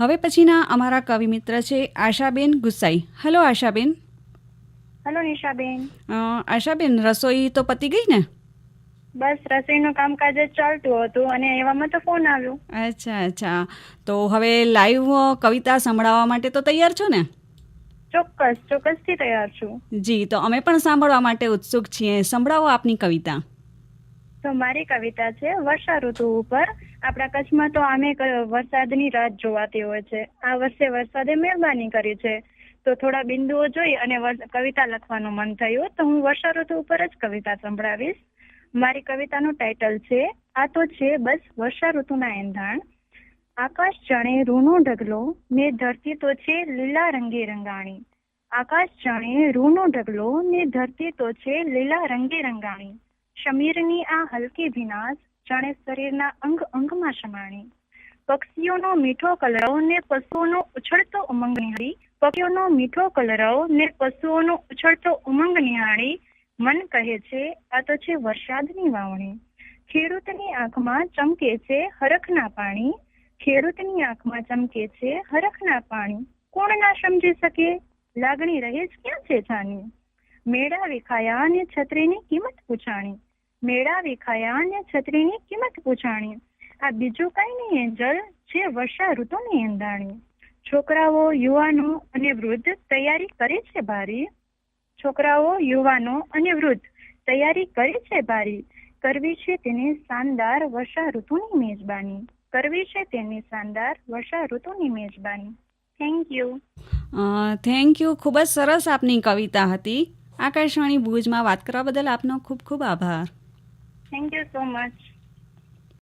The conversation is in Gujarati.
હવે પછીના અમારા કવિ મિત્ર છે આશાબેન ગુસાઈ હેલો આશાબેન. હલો નિશાબેન. આશાબેન રસોઈ તો પતી ગઈ ને? બસ રસોઈનું કામકાજ જ ચાલતું હતું અને એવામાં તો ફોન આવ્યો. અચ્છા અચ્છા. તો હવે લાઈવ કવિતા સંભળાવવા માટે તો તૈયાર છો ને? ચોક્કસ ચોક્કસથી તૈયાર છું. જી તો અમે પણ સાંભળવા માટે ઉત્સુક છીએ. સંભળાવો આપની કવિતા. તો મારી કવિતા છે વર્ષા ઋતુ ઉપર આપણા કચ્છમાં તો આમે વરસાદની રાત જોવાતી હોય છે. આ વર્ષે વરસાદે મહેરબાની કરી છે. તો થોડા બિંદુઓ જોઈ અને કવિતા લખવાનું મન થયું. તો હું વર્ષા ઋતુ ઉપર જ કવિતા સંભળાવીશ. મારી કવિતાનું ટાઇટલ છે, આ તો છે બસ વર્ષા ઋતુના એંધાણ. આકાશ જાણે રૂનો ઢગલો, ને ધરતી તો છે લીલા રંગે રંગાણી. આકાશ જાણે રૂનો ઢગલો, ને ધરતી તો છે લીલા રંગે રંગાણી. શમીરની આ હલકી ભીનાશ જાણે શરીરના અંગ અંગમાં સમાણી. પક્ષીઓનો મીઠો કલરવ ને પશુઓનો ઉછળતો ઉમંગ નિહાળી. પક્ષીઓનો મીઠો કલરવ ને પશુઓનો ઉછળતો ઉમંગ નિહાળી. મન કહે છે, આ તો છે વરસાદની વાવણી. ખેડૂતની આંખમાં ચમકે છે હરખના પાણી. ખેડૂતની આંખમાં ચમકે છે હરખના પાણી. કોણ ના સમજી શકે? લાગણી રહે જ ક્યાં છે જાની મેળા વિખાયા અને છત્રીની કિંમત પૂછાણી. મેળા વિખાયા અને છત્રીની કિંમત પૂછાણી. આ બીજું કઈ નહીં એન્જલ છે વર્ષા ઋતુની એંધાણી છોકરાઓ, યુવાનો અને વૃદ્ધ તૈયારી કરે છે ભારી છોકરાઓ, યુવાનો અને વૃદ્ધ તૈયારી કરે છે ભારી કરવી છે તેને શાનદાર વર્ષા ઋતુની મેજબાની. કરવી છે તેની શાનદાર વર્ષા ઋતુની મેજબાની. થેન્ક યુ થેન્ક યુ ખૂબ જ સરસ આપની કવિતા હતી. આકાશવાણી ભુજમાં વાત કરવા બદલ આપનો ખૂબ ખૂબ આભાર. Thank you so much